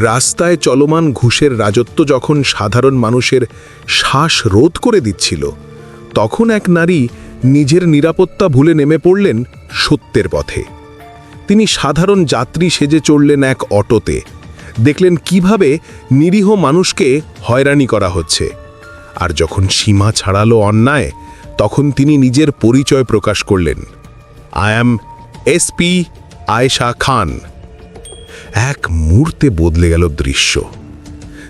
রাস্তায় চলমান ঘুষের রাজত্ব যখন সাধারণ মানুষের শ্বাস রোধ করে দিচ্ছিল, তখন এক নারী নিজের নিরাপত্তা ভুলে নেমে পড়লেন সত্যের পথে। তিনি সাধারণ যাত্রী সেজে চড়লেন এক অটোতে। দেখলেন কীভাবে নিরীহ মানুষকে হয়রানি করা হচ্ছে। আর যখন সীমা ছাড়ালো অন্যায়, তখন তিনি নিজের পরিচয় প্রকাশ করলেন। I am SP Ayesha Khan এক মুহূর্তে বদলে গেল দৃশ্য।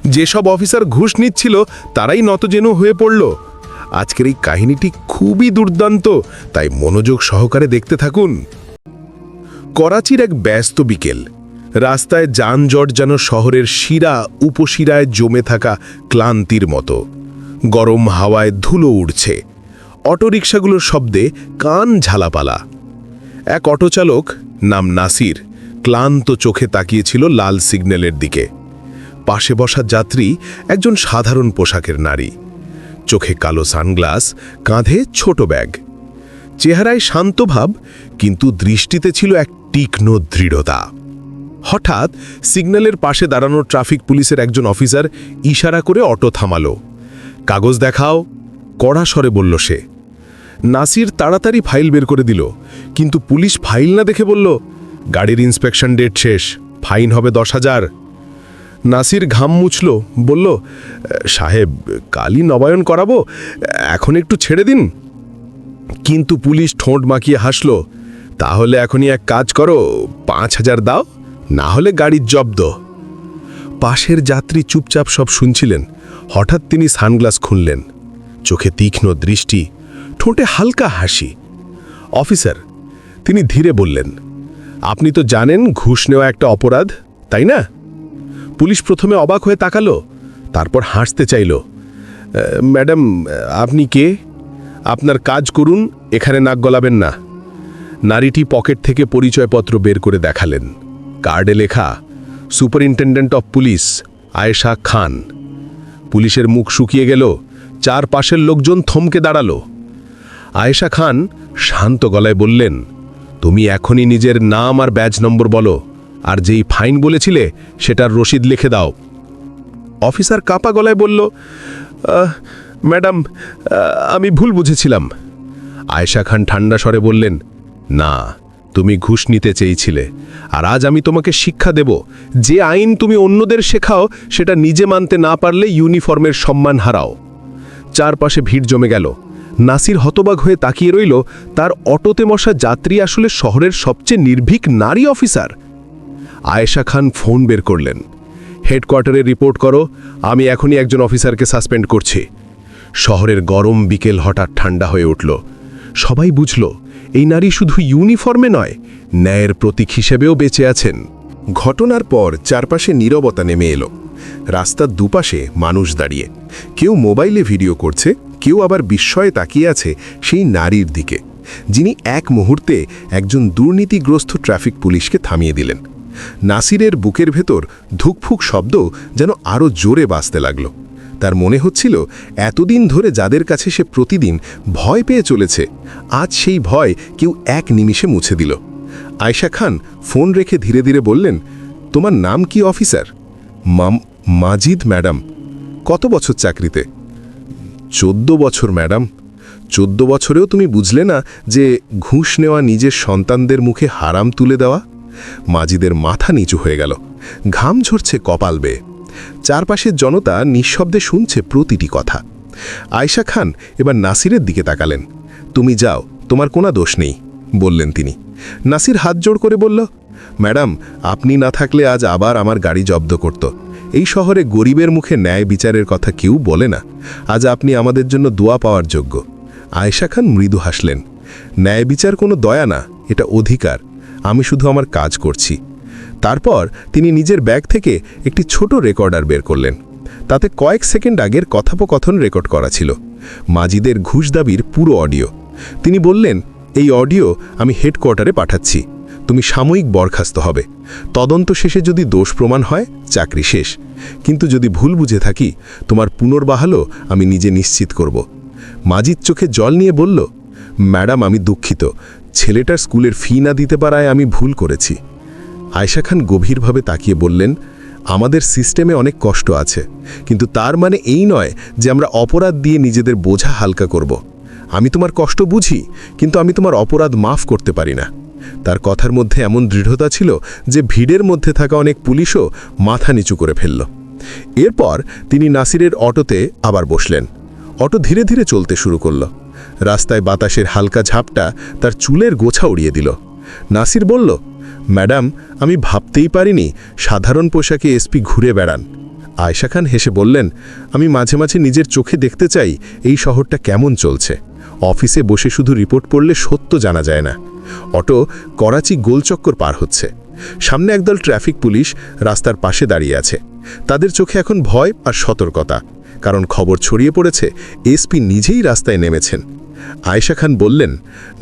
যেসব অফিসার ঘুষ নিচ্ছিল, তারাই নতজেনু হয়ে পড়ল। আজকের এই কাহিনীটি খুবই দুর্দান্ত, তাই মনোযোগ সহকারে দেখতে থাকুন। করাচির এক ব্যস্ত বিকেল। রাস্তায় যানজট যেন শহরের শিরা উপশিরায় জমে থাকা ক্লান্তির মতো। গরম হাওয়ায় ধুলো উড়ছে। অটোরিকশাগুলোর শব্দে কান ঝালাপালা। এক অটোচালক নাম নাসির ক্লান্ত চোখে তাকিয়েছিল লাল সিগন্যালের দিকে। পাশে বসা যাত্রী একজন সাধারণ পোশাকের নারী। চোখে কালো সানগ্লাস, কাঁধে ছোট ব্যাগ। চেহারায় শান্ত ভাব, কিন্তু দৃষ্টিতে ছিল এক তীক্ষ্ণ দৃঢ়তা। হঠাৎ সিগন্যালের পাশে দাঁড়ানো ট্রাফিক পুলিশের একজন অফিসার ইশারা করে অটো থামালো। কাগজ দেখাও, কড়া স্বরে বলল সে। নাসির তাড়াতাড়ি ফাইল বের করে দিল, কিন্তু পুলিশ ফাইল না দেখে বলল গাড়ির ইন্সপেকশন ডেট শেষ, ফাইন হবে দশ হাজার। নাসির ঘাম মুছল, বলল, সাহেব, কালই নবায়ন করাবো, এখন একটু ছেড়ে দিন। কিন্তু পুলিশ ঠোঁট মাখিয়ে হাসল, তাহলে এখনই এক কাজ করো, পাঁচ হাজার দাও, না হলে গাড়ির জব্দ। পাশের যাত্রী চুপচাপ সব শুনছিলেন, হঠাৎ তিনি সানগ্লাস খুললেন। চোখে তীক্ষ্ণ দৃষ্টি, ঠোঁটে হালকা হাসি। অফিসার, তিনি ধীরে বললেন আপনি তো জানেন ঘুষ নেওয়া একটা অপরাধ, তাই না? পুলিশ প্রথমে অবাক হয়ে তাকালো, তারপর হাসতে চাইল। ম্যাডাম, আপনি কে? আপনার কাজ করুন, এখানে নাক গলাবেন না। নারীটি পকেট থেকে পরিচয়পত্র বের করে দেখালেন। কার্ডে লেখা, superintendent of police, Ayesha Khan. পুলিশের মুখ শুকিয়ে গেল, চারপাশের লোকজন থমকে দাঁড়াল। আয়েশা খান শান্ত গলায় বললেন তুমি এখনই নিজের নাম আর ব্যাজ নম্বর বলো, আর যেই ফাইন বলেছিলে সেটার রসিদ লিখে দাও। অফিসার কাপা গলায় বলল ম্যাডাম আমি ভুল বুঝেছিলাম। আয়েশা খান ঠান্ডা স্বরে বললেন, না, তুমি ঘুষ নিতে চেয়েছিলে, আর আজ আমি তোমাকে শিক্ষা দেব। যে আইন তুমি অন্যদের শেখাও, সেটা নিজে মানতে না পারলে ইউনিফর্মের সম্মান হারাও। চারপাশে ভিড় জমে গেল। নাসির হতবাক হয়ে তাকিয়ে রইল, তার অটোতে মশা যাত্রী আসলে শহরের সবচেয়ে নির্ভীক নারী অফিসার। আয়েশা খান ফোন বের করলেন। হেডকোয়ার্টারে রিপোর্ট করো, আমি এখনই একজন অফিসারকে সাসপেন্ড করছি। শহরের গরম বিকেল হঠাৎ ঠান্ডা হয়ে উঠল। সবাই বুঝল, এই নারী শুধু ইউনিফর্মে নয়, ন্যায়ের প্রতীক হিসেবেও বেঁচে আছেন। ঘটনার পর চারপাশে নীরবতা নেমে এলো। রাস্তার দুপাশে মানুষ দাঁড়িয়ে। কেউ মোবাইলে ভিডিও করছে কেউ আবার বিস্ময়ে তাকিয়ে আছে সেই নারীর দিকে, যিনি এক মুহূর্তে একজন দুর্নীতিগ্রস্ত ট্রাফিক পুলিশকে থামিয়ে দিলেন। নাসিরের বুকের ভেতর ধুকফুক শব্দ যেন আরও জোরে বাজতে লাগল। তার মনে হচ্ছিল, এতদিন ধরে যাদের কাছে সে প্রতিদিন ভয় পেয়ে চলেছে, আজ সেই ভয় কেউ এক নিমিষে মুছে দিল। আয়শা খান ফোন রেখে ধীরে ধীরে বললেন, তোমার নাম কি, অফিসার? মাম, মাজিদ, ম্যাডাম। কত বছর চাকরিতে? চোদ্দ বছর, ম্যাডাম। চোদ্দ বছরেও তুমি বুঝলে না যে ঘুষ নেওয়া নিজের সন্তানদের মুখে হারাম তুলে দেওয়া? মাজিদের মাথা নিচু হয়ে গেল। ঘাম ঝরছে কপাল বেয়ে। চারপাশের জনতা নিঃশব্দে শুনছে প্রতিটি কথা। আয়শা খান এবার নাসিরের দিকে তাকালেন। তুমি যাও, তোমার কোনো দোষ নেই, বললেন তিনি। নাসির হাত জোড় করে বলল, ম্যাডাম, আপনি না থাকলে আজ আবার আমার গাড়ি জব্দ করত। এই শহরে গরিবের মুখে ন্যায় বিচারের কথা কেউ বলে না। আজ আপনি আমাদের জন্য দোয়া পাওয়ার যোগ্য। আয়েশা খান মৃদু হাসলেন। ন্যায় বিচার কোনো দয়া না, এটা অধিকার। আমি শুধু আমার কাজ করছি। তারপর তিনি নিজের ব্যাগ থেকে একটি ছোট রেকর্ডার বের করলেন। তাতে কয়েক সেকেন্ড আগের কথোপকথন রেকর্ড করা ছিল। মাজিদের ঘুষ দাবির পুরো অডিও। তিনি বললেন, এই অডিও আমি হেডকোয়ার্টারে পাঠাচ্ছি। তুমি সাময়িক বরখাস্ত হবে। তদন্ত শেষে যদি দোষ প্রমাণ হয়, চাকরি শেষ। কিন্তু যদি ভুল বুঝে থাকি, তোমার পুনর্বাহালো আমি নিজে নিশ্চিত করব। মাজিদ চোখে জল নিয়ে বলল, ম্যাডাম, আমি দুঃখিত। ছেলেটার স্কুলের ফি না দিতে পারায় আমি ভুল করেছি। আয়শা খান গভীরভাবে তাকিয়ে বললেন, আমাদের সিস্টেমে অনেক কষ্ট আছে, কিন্তু তার মানে এই নয় যে আমরা অপরাধ দিয়ে নিজেদের বোঝা হালকা করব। আমি তোমার কষ্ট বুঝি, কিন্তু আমি তোমার অপরাধ মাফ করতে পারি না। তার কথার মধ্যে এমন দৃঢ়তা ছিল যে ভিড়ের মধ্যে থাকা অনেক পুলিশও মাথা নিচু করে ফেলল। এরপর তিনি নাসিরের অটোতে আবার বসলেন। অটো ধীরে ধীরে চলতে শুরু করল। রাস্তায় বাতাসের হালকা ঝাপটা তার চুলের গোছা উড়িয়ে দিল। নাসির বলল, ম্যাডাম, আমি ভাবতেই পারিনি সাধারণ পোশাকে এসপি ঘুরে বেড়ান। আয়শা খান হেসে বললেন, আমি মাঝে মাঝে নিজের চোখে দেখতে চাই এই শহরটা কেমন চলছে। অফিসে বসে শুধু রিপোর্ট পড়লে সত্য জানা যায় না। অটো করাচি গোলচক্কর পার হচ্ছে। সামনে একদল ট্রাফিক পুলিশ রাস্তার পাশে দাঁড়িয়ে আছে। তাদের চোখে এখন ভয় আর সতর্কতা, কারণ খবর ছড়িয়ে পড়েছে, এসপি নিজেই রাস্তায় নেমেছেন। আয়েশা খান বললেন,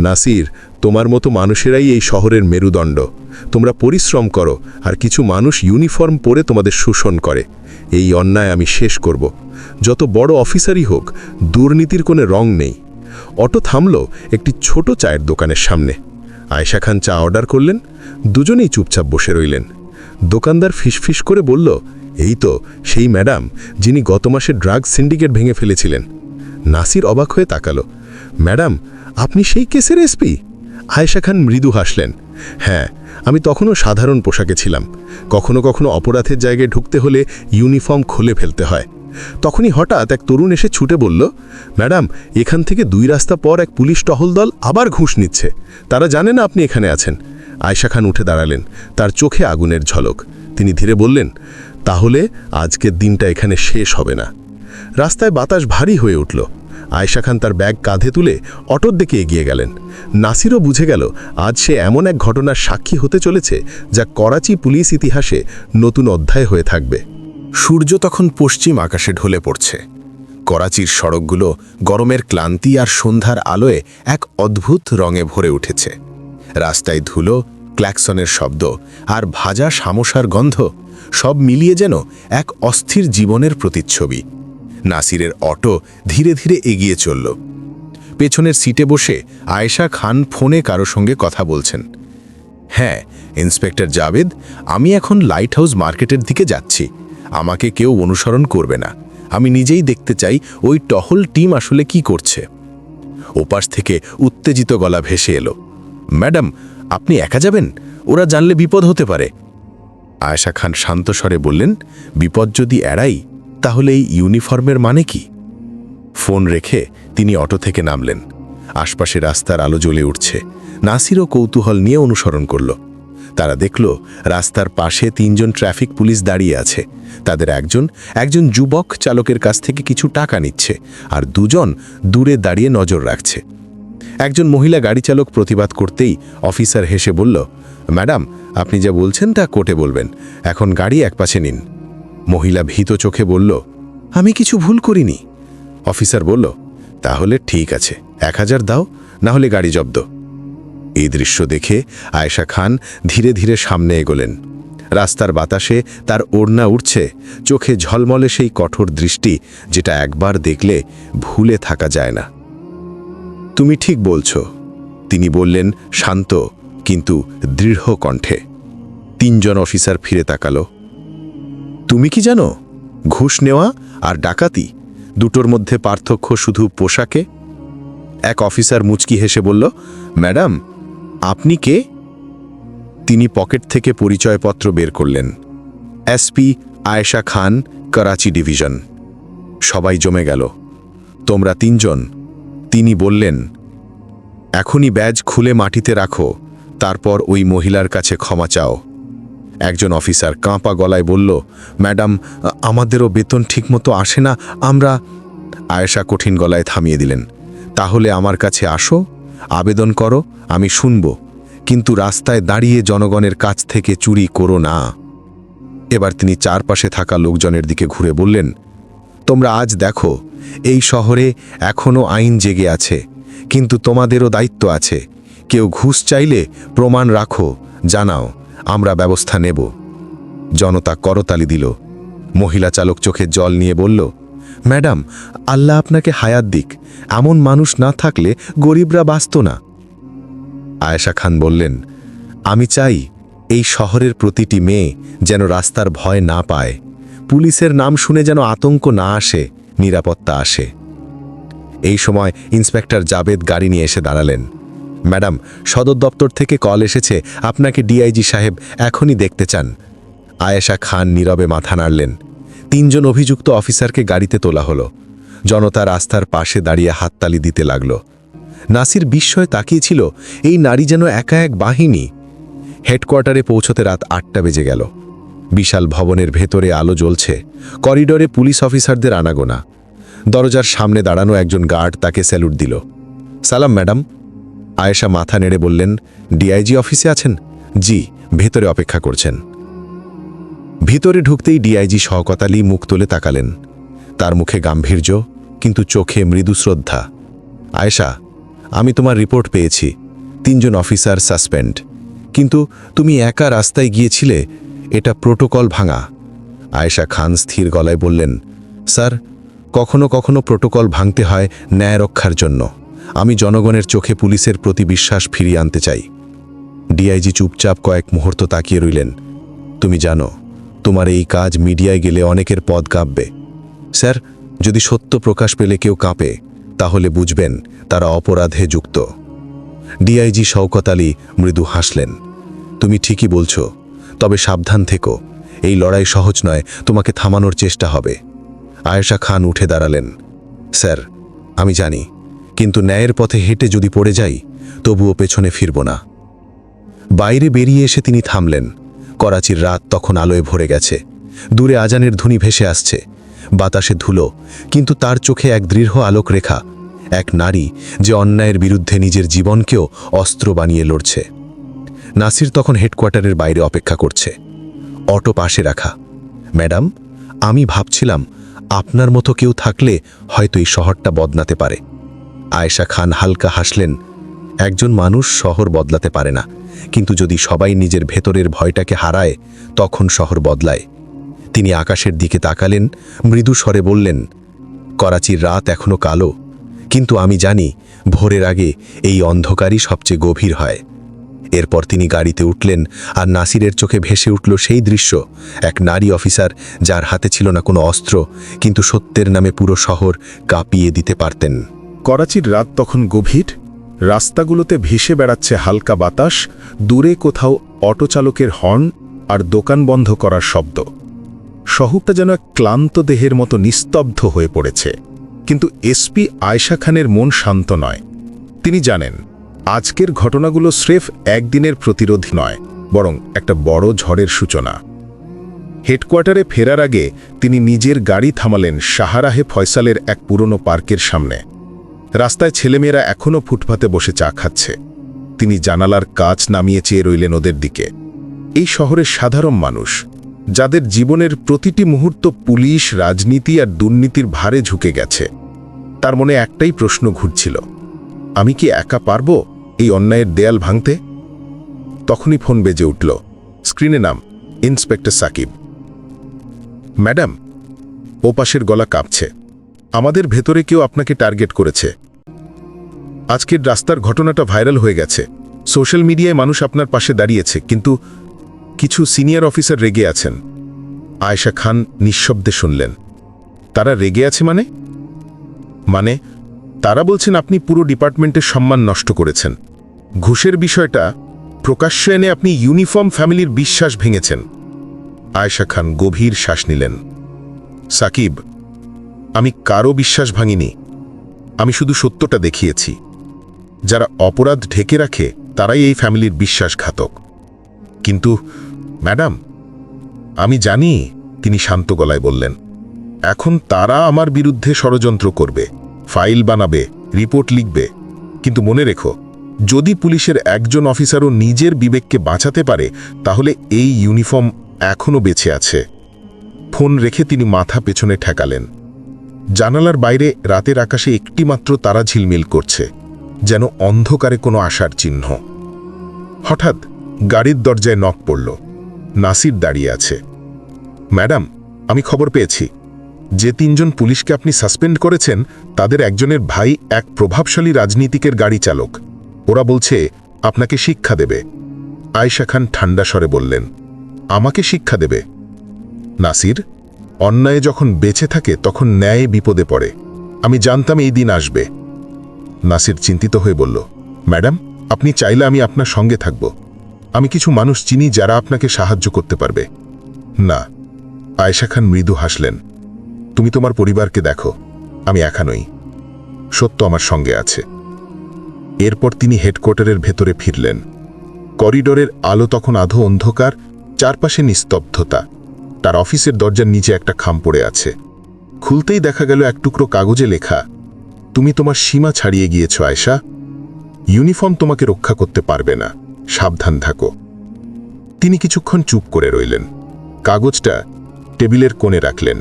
নাসির, তোমার মতো মানুষেরাই এই শহরের মেরুদণ্ড। তোমরা পরিশ্রম করো, আর কিছু মানুষ ইউনিফর্ম পরে তোমাদের শোষণ করে। এই অন্যায় আমি শেষ করব। যত বড় অফিসারই হোক, দুর্নীতির কোনো রং নেই। অটো থামল একটি ছোট চায়ের দোকানের সামনে। আয়েশা খান চা অর্ডার করলেন, দুজনেই চুপচাপ বসে রইলেন। দোকানদার ফিসফিস করে বলল, এই তো, সেই ম্যাডাম, যিনি গত মাসে ড্রাগ সিন্ডিকেট ভেঙে ফেলেছিলেন। নাসির অবাক হয়ে তাকালো, ম্যাডাম, আপনি সেই কেসের এসপি আয়েশা খান মৃদু হাসলেন হ্যাঁ আমি তখনও সাধারণ পোশাকে ছিলাম। কখনো কখনো অপরাধের জায়গায় ঢুকতে হলে ইউনিফর্ম খুলে ফেলতে হয়। তখনই হঠাৎ এক তরুণ এসে ছুটে বলল, ম্যাডাম, এখান থেকে দুই রাস্তা পর এক পুলিশ টহল দল আবার ঘুষ নিচ্ছে। তারা জানে না আপনি এখানে আছেন। আয়শা খান উঠে দাঁড়ালেন, তার চোখে আগুনের ঝলক। তিনি ধীরে বললেন, তাহলে আজকের দিনটা এখানে শেষ হবে না। রাস্তায় বাতাস ভারী হয়ে উঠল। আয়শা খান তার ব্যাগ কাঁধে তুলে অটোর দিকে এগিয়ে গেলেন। নাসিরও বুঝে গেল, আজ সে এমন এক ঘটনার সাক্ষী হতে চলেছে যা করাচি পুলিশ ইতিহাসে নতুন অধ্যায় হয়ে থাকবে। সূর্য তখন পশ্চিম আকাশে ঢলে পড়ছে। করাচির সড়কগুলো গরমের ক্লান্তি আর সন্ধ্যার আলোয় এক অদ্ভুত রঙে ভরে উঠেছে। রাস্তায় ধুলো ক্ল্যাকসনের শব্দ আর ভাজা সামোসার গন্ধ সব মিলিয়ে যেন এক অস্থির জীবনের প্রতিচ্ছবি। নাসিরের অটো ধীরে ধীরে এগিয়ে চলল। পেছনের সিটে বসে আয়েশা খান ফোনে কারও সঙ্গে কথা বলছেন। হ্যাঁ ইন্সপেক্টর জাভেদ, আমি এখন লাইট হাউস মার্কেটের দিকে যাচ্ছি। আমাকে কেউ অনুসরণ করবে না। আমি নিজেই দেখতে চাই ওই টহল টিম আসলে কি করছে। ওপাশ থেকে উত্তেজিত গলা ভেসে এলো। ম্যাডাম, আপনি একা যাবেন? ওরা জানলে বিপদ হতে পারে। আয়েশা খান শান্ত স্বরে বললেন, বিপদ যদি এড়াই, তাহলে এই ইউনিফর্মের মানে কি? ফোন রেখে তিনি অটো থেকে নামলেন। আশপাশে রাস্তার আলো জ্বলে উঠছে। নাসিরও কৌতূহল নিয়ে অনুসরণ করল। তারা দেখল, রাস্তার পাশে তিনজন ট্রাফিক পুলিশ দাঁড়িয়ে আছে। তাদের একজন একজন যুবক চালকের কাছ থেকে কিছু টাকা নিচ্ছে আর দুজন দূরে দাঁড়িয়ে নজর রাখছে। একজন মহিলা গাড়ি চালক প্রতিবাদ করতেই অফিসার হেসে বলল, ম্যাডাম, আপনি যা বলছেন তা কোটে বলবেন। এখন গাড়ি একপাশে নিন। মহিলা ভীত চোখে বলল, আমি কিছু ভুল করিনি। অফিসার বলল, তাহলে ঠিক আছে, এক হাজার দাও, না হলে গাড়ি জব্দ। এই দৃশ্য দেখে আয়েশা খান ধীরে ধীরে সামনে এগোলেন। রাস্তার বাতাসে তার ওড়না উঠছে চোখে ঝলমলে সেই কঠোর দৃষ্টি যেটা একবার দেখলে ভুলে থাকা যায় না। তুমি ঠিক বলছো। তিনি বললেন শান্ত কিন্তু দৃঢ় কণ্ঠে। তিনজন অফিসার ফিরে তাকালো। তুমি কি জানো, ঘুষ নেওয়া আর ডাকাতি দুটোর মধ্যে পার্থক্য শুধু পোশাকে? এক অফিসার মুচকি হেসে বলল, ম্যাডাম আপনি কে? তিনি পকেট থেকে পরিচয়পত্র বের করলেন। SP Ayesha Khan, Karachi division. সবাই জমে গেল। তোমরা তিনজন। তিনি বললেন, এখনই ব্যাজ খুলে মাটিতে রাখো, তারপর ওই মহিলার কাছে ক্ষমা চাও। একজন অফিসার কাঁপা গলায় বলল, ম্যাডাম, আমাদেরও বেতন ঠিকমতো আসে না, আমরা আয়েশা কঠিন গলায় থামিয়ে দিলেন, তাহলে আমার কাছে আসো। আবেদন করো, আমি শুনব। কিন্তু রাস্তায় দাঁড়িয়ে জনগণের কাছ থেকে চুরি করো না। এবার তিনি চারপাশে থাকা লোকজনের দিকে ঘুরে বললেন, তোমরা আজ দেখো, এই শহরে এখনও আইন জেগে আছে, কিন্তু তোমাদেরও দায়িত্ব আছে। কেউ ঘুষ চাইলে প্রমাণ রাখো, জানাও, আমরা ব্যবস্থা নেব। জনতা করতালি দিল। মহিলা চালক চোখে জল নিয়ে বলল ম্যাডাম, আল্লাহ আপনাকে হায়াত দিক। এমন মানুষ না থাকলে গরিবরা বাঁচত না। আয়েশা খান বললেন, আমি চাই এই শহরের প্রতিটি মেয়ে যেন রাস্তার ভয় না পায়। পুলিশের নাম শুনে যেন আতঙ্ক না আসে, নিরাপত্তা আসে। এই সময় ইন্সপেক্টর জাবেদ গাড়ি নিয়ে এসে দাঁড়ালেন। ম্যাডাম, সদর দপ্তর থেকে কল এসেছে, আপনাকে ডিআইজি সাহেব এখনই দেখতে চান। আয়েশা খান নীরবে মাথা নাড়লেন। তিনজন অভিযুক্ত অফিসারকে গাড়িতে তোলা হলো। জনতা রাস্তার পাশে দাঁড়িয়ে হাততালি দিতে লাগল। নাসির বিস্ময়ে তাকিয়েছিল এই নারী যেন একা এক বাহিনী। হেডকোয়ার্টারে পৌঁছতে রাত আটটা বেজে গেল। বিশাল ভবনের ভেতরে আলো জ্বলছে, করিডোরে পুলিশ অফিসারদের আনাগোনা। দরজার সামনে দাঁড়ানো একজন গার্ড তাকে স্যালুট দিল। সালাম, ম্যাডাম। আয়েশা মাথা নেড়ে বললেন, ডিআইজি অফিসে আছেন? জি, ভেতরে অপেক্ষা করছেন। ভিতরে ঢুকতেই ডিআইজি শওকত আলী মুখ তুলে তাকালেন। তার মুখে গাম্ভীর্য, কিন্তু চোখে মৃদু শ্রদ্ধা। আয়েশা, আমি তোমার রিপোর্ট পেয়েছি। তিনজন অফিসার সাসপেন্ড। কিন্তু তুমি একা রাস্তায় গিয়েছিলে, এটা প্রোটোকল ভাঙা। আয়েশা খান স্থির গলায় বললেন, স্যার, কখনো কখনো প্রোটোকল ভাঙতে হয় ন্যায় রক্ষার জন্য। আমি জনগণের চোখে পুলিশের প্রতি বিশ্বাস ফিরিয়ে আনতে চাই। ডিআইজি চুপচাপ কয়েক মুহূর্ত তাকিয়ে রইলেন। তুমি জানো তোমার এই কাজ মিডিয়ায় গেলে অনেকের পদ কাঁপবে। স্যার, যদি সত্য প্রকাশ পেলে কেউ কাঁপে, তাহলে বুঝবেন তারা অপরাধে যুক্ত। ডিআইজি শওকত আলী মৃদু হাসলেন। তুমি ঠিকই বলছো, তবে সাবধান থেকো। এই লড়াই সহজ নয়, তোমাকে থামানোর চেষ্টা হবে। আয়েশা খান উঠে দাঁড়ালেন। স্যার, আমি জানি, কিন্তু ন্যায়ের পথে হেঁটে যদি পড়ে যাই, তবুও পেছনে ফিরব না। বাইরে বেরিয়ে এসে তিনি থামলেন। করাচির রাত তখন আলোয় ভরে গেছে। দূরে আজানের ধ্বনি ভেসে আসছে। বাতাসে ধুলো, কিন্তু তার চোখে এক দৃঢ় আলোক রেখা এক নারী যে অন্যায়ের বিরুদ্ধে নিজের জীবনকেও অস্ত্র বানিয়ে লড়ছে। নাসির তখন হেডকোয়ার্টারের বাইরে অপেক্ষা করছে। অটো পাশে রাখা, ম্যাডাম, আমি ভাবছিলাম আপনার মতো কেউ থাকলে হয়তো এই শহরটা বদনাতে পারে। আয়েশা খান হালকা হাসলেন একজন মানুষ শহর বদলাতে পারে না। কিন্তু যদি সবাই নিজের ভেতরের ভয়টাকে হারায়, তখন শহর বদলায়। তিনি আকাশের দিকে তাকালেন, মৃদু স্বরে বললেন, করাচির রাত এখনও কালো। কিন্তু আমি জানি, ভোরের আগে এই অন্ধকারই সবচেয়ে গভীর হয়। এরপর তিনি গাড়িতে উঠলেন আর নাসিরের চোখে ভেসে উঠল সেই দৃশ্য। এক নারী অফিসার, যার হাতে ছিল না কোনো অস্ত্র, কিন্তু সত্যের নামে পুরো শহর কাঁপিয়ে দিতে পারতেন। করাচির রাত তখন গভীর? রাস্তাগুলোতে ভেসে বেড়াচ্ছে হালকা বাতাস, দূরে কোথাও অটো চালকের হর্ন আর দোকান বন্ধ করার শব্দ। শহরটা যেন এক ক্লান্ত দেহের মতো নিস্তব্ধ হয়ে পড়েছে। কিন্তু এসপি আয়শা খানের মন শান্ত নয়। তিনি জানেন, আজকের ঘটনাগুলো স্রেফ একদিনের প্রতিরোধ নয়, বরং একটা বড় ঝড়ের সূচনা। হেডকোয়ার্টারে ফেরার আগে তিনি নিজের গাড়ি থামালেন সাহারাহে ফয়সালের এক পুরনো পার্কের সামনে। রাস্তায় ছেলেমেয়েরা এখনও ফুটপাতে বসে চা খাচ্ছে। তিনি জানালার কাজ নামিয়ে চেয়ে রইলেন ওদের দিকে। এই শহরের সাধারণ মানুষ, যাদের জীবনের প্রতিটি মুহূর্ত পুলিশ, রাজনীতি আর দুর্নীতির ভারে ঝুঁকে গেছে, তার মনে একটাই প্রশ্ন ঘুরছিল, আমি কি একা পারব এই অন্যায়ের দেয়াল ভাঙতে? তখনই ফোন বেজে উঠল, স্ক্রিনে নাম, ইন্সপেক্টর সাকিব। ম্যাডাম, ওপাশের গলা কাঁপছে। আমাদের ভেতরে কেউ আপনাকে টার্গেট করেছে। আজকের রাস্তার ঘটনাটা ভাইরাল হয়ে গেছে। সোশ্যাল মিডিয়ায় মানুষ আপনার পাশে দাঁড়িয়েছে, কিন্তু কিছু সিনিয়র অফিসার রেগে আছেন। আয়েশা খান নিঃশব্দে শুনলেন। তারা রেগে আছে মানে? মানে তারা বলছেন আপনি পুরো ডিপার্টমেন্টের সম্মান নষ্ট করেছেন। ঘুষের বিষয়টা প্রকাশ্য এনে আপনি ইউনিফর্ম ফ্যামিলির বিশ্বাস ভেঙেছেন। আয়েশা খান গভীর শ্বাস নিলেন। সাকিব আমি কারও বিশ্বাস ভাঙিনি। আমি শুধু সত্যটা দেখিয়েছি। যারা অপরাধ ঢেকে রাখে, তারাই এই ফ্যামিলির বিশ্বাসঘাতক। কিন্তু, ম্যাডাম, আমি জানি তিনি শান্ত গলায় বললেন, এখন তারা আমার বিরুদ্ধে ষড়যন্ত্র করবে, ফাইল বানাবে, রিপোর্ট লিখবে। কিন্তু মনে রেখো, যদি পুলিশের একজন অফিসারও নিজের বিবেককে বাঁচাতে পারে, তাহলে এই ইউনিফর্ম এখনও বেঁচে আছে। ফোন রেখে তিনি মাথা পেছনে ঠেকালেন। জানালার বাইরে রাতের আকাশে একটিমাত্র তারা ঝিলমিল করছে, যেন অন্ধকারে কোনো আশার চিহ্ন। হঠাৎ গাড়ির দরজায় নখ পড়ল। নাসির দাঁড়িয়ে আছে। ম্যাডাম, আমি খবর পেয়েছি। যে তিনজন পুলিশকে আপনি সাসপেন্ড করেছেন, তাদের একজনের ভাই এক প্রভাবশালী রাজনীতিকের গাড়ি চালক। ওরা বলছে, আপনাকে শিক্ষা দেবে। আয়শা খান ঠান্ডা স্বরে বললেন, আমাকে শিক্ষা দেবে? নাসির অন্যায় যখন বেঁচে থাকে, তখন ন্যায় বিপদে পড়ে। আমি জানতাম এই দিন আসবে। নাসির চিন্তিত হয়ে বলল, ম্যাডাম, আপনি চাইলে আমি আপনার সঙ্গে থাকব। আমি কিছু মানুষ চিনি যারা আপনাকে সাহায্য করতে পারবে। না। আয়েশা খান মৃদু হাসলেন, তুমি তোমার পরিবারকে দেখো, আমি একা নই। সত্য আমার সঙ্গে আছে। এরপর তিনি হেডকোয়ার্টারের ভেতরে ফিরলেন। করিডোরের আলো তখন আধো অন্ধকার, চারপাশে নিস্তব্ধতা। তার অফিসের দরজার নিচে একটা খাম পড়ে আছে। খুলতেই দেখা গেল এক টুকরো কাগজে লেখা, তুমি তোমার সীমা ছাড়িয়ে গিয়েছ আয়সা ইউনিফর্ম তোমাকে রক্ষা করতে পারবে না। সাবধান থাকো। তিনি কিছুক্ষণ চুপ করে রইলেন। কাগজটা টেবিলের কোণে রাখলেন।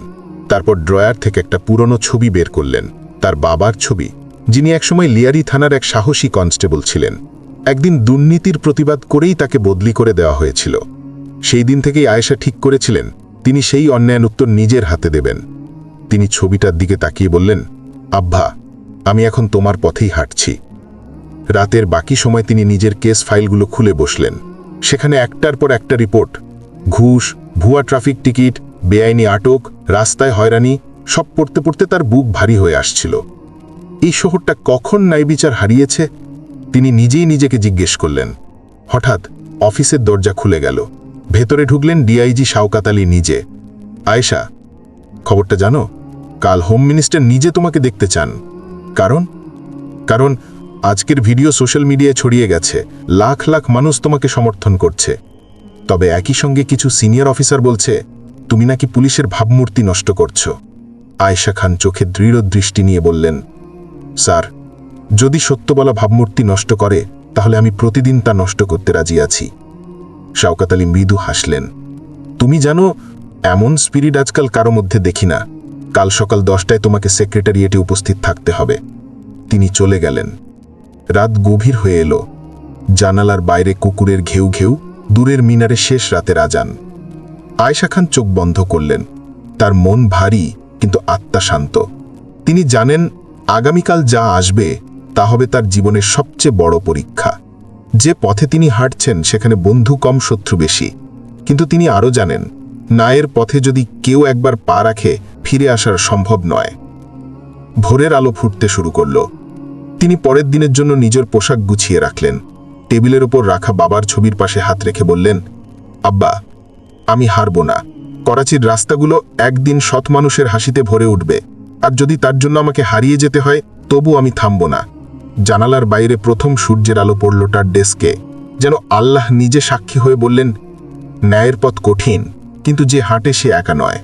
তারপর ড্রয়ার থেকে একটা পুরনো ছবি বের করলেন, তার বাবার ছবি, যিনি একসময় লিয়ারি থানার এক সাহসী কনস্টেবল ছিলেন। একদিন দুর্নীতির প্রতিবাদ করেই তাকে বদলি করে দেওয়া হয়েছিল। সেই দিন থেকেই আয়েশা ঠিক করেছিলেন তিনি সেই অন্যায়ের উত্তর নিজের হাতে দেবেন। তিনি ছবিটার দিকে তাকিয়ে বললেন, আব্বা, আমি এখন তোমার পথেই হাঁটছি। রাতের বাকি সময় তিনি নিজের কেস ফাইলগুলো খুলে বসলেন। সেখানে একটার পর একটা রিপোর্ট, ঘুষ, ভুয়া ট্রাফিক টিকিট, বেআইনি আটক, রাস্তায় হয়রানি, সব পড়তে পড়তে তার বুক ভারী হয়ে আসছিল। এই শহরটা কখন ন্যায়বিচার হারিয়েছে? তিনি নিজেই নিজেকে জিজ্ঞেস করলেন। হঠাৎ অফিসের দরজা খুলে গেল। ভেতরে ঢুকলেন ডিআইজি শাওকাত আলী নিজে। আয়েশা, খবরটা জানো? কাল হোম মিনিস্টার নিজে তোমাকে দেখতে চান। কারণ? কারণ আজকের ভিডিও সোশ্যাল মিডিয়ায় ছড়িয়ে গেছে। লাখ লাখ মানুষ তোমাকে সমর্থন করছে। তবে একই সঙ্গে কিছু সিনিয়র অফিসার বলছে, তুমি নাকি পুলিশের ভাবমূর্তি নষ্ট করছ। আয়েশা খান চোখে দৃঢ় দৃষ্টি নিয়ে বললেন, স্যার, যদি সত্য বলা ভাবমূর্তি নষ্ট করে, তাহলে আমি প্রতিদিন তা নষ্ট করতে রাজি আছি। শাওকাত আলী মৃদু হাসলেন। তুমি জানো, এমন স্পিরিট আজকাল কারও মধ্যে দেখি না। কাল সকাল দশটায় তোমাকে সেক্রেটারিয়েটে উপস্থিত থাকতে হবে। তিনি চলে গেলেন। রাত গভীর হয়ে এলো। জানালার বাইরে কুকুরের ঘেউ ঘেউ, দূরের মিনারে শেষ রাতের আজান। আয়শা খান চোখ বন্ধ করলেন। তার মন ভারী, কিন্তু আত্মা শান্ত। তিনি জানেন, আগামীকাল যা আসবে, তা হবে তার জীবনের সবচেয়ে বড় পরীক্ষা। যে পথে তিনি হাঁটছেন, সেখানে বন্ধু কম, শত্রু বেশি। কিন্তু তিনি আরও জানেন নায়ের পথে যদি কেউ একবার পা রাখে, ফিরে আসার সম্ভব নয়। ভোরের আলো ফুটতে শুরু করল। তিনি পরের দিনের জন্য নিজের পোশাক গুছিয়ে রাখলেন। টেবিলের ওপর রাখা বাবার ছবির পাশে হাত রেখে বললেন, আব্বা, আমি হারব না। করাচির রাস্তাগুলো একদিন সৎ মানুষের হাসিতে ভরে উঠবে। আর যদি তার জন্য আমাকে হারিয়ে যেতে হয়, তবু আমি থামব না। জানালার বাইরে প্রথম সূর্যের আলো পড়ল তার ডেস্কে। যেন আল্লাহ নিজে সাক্ষী হয়ে বললেন, ন্যায়ের পথ কঠিন, কিন্তু যে হাঁটে সে একা নয়।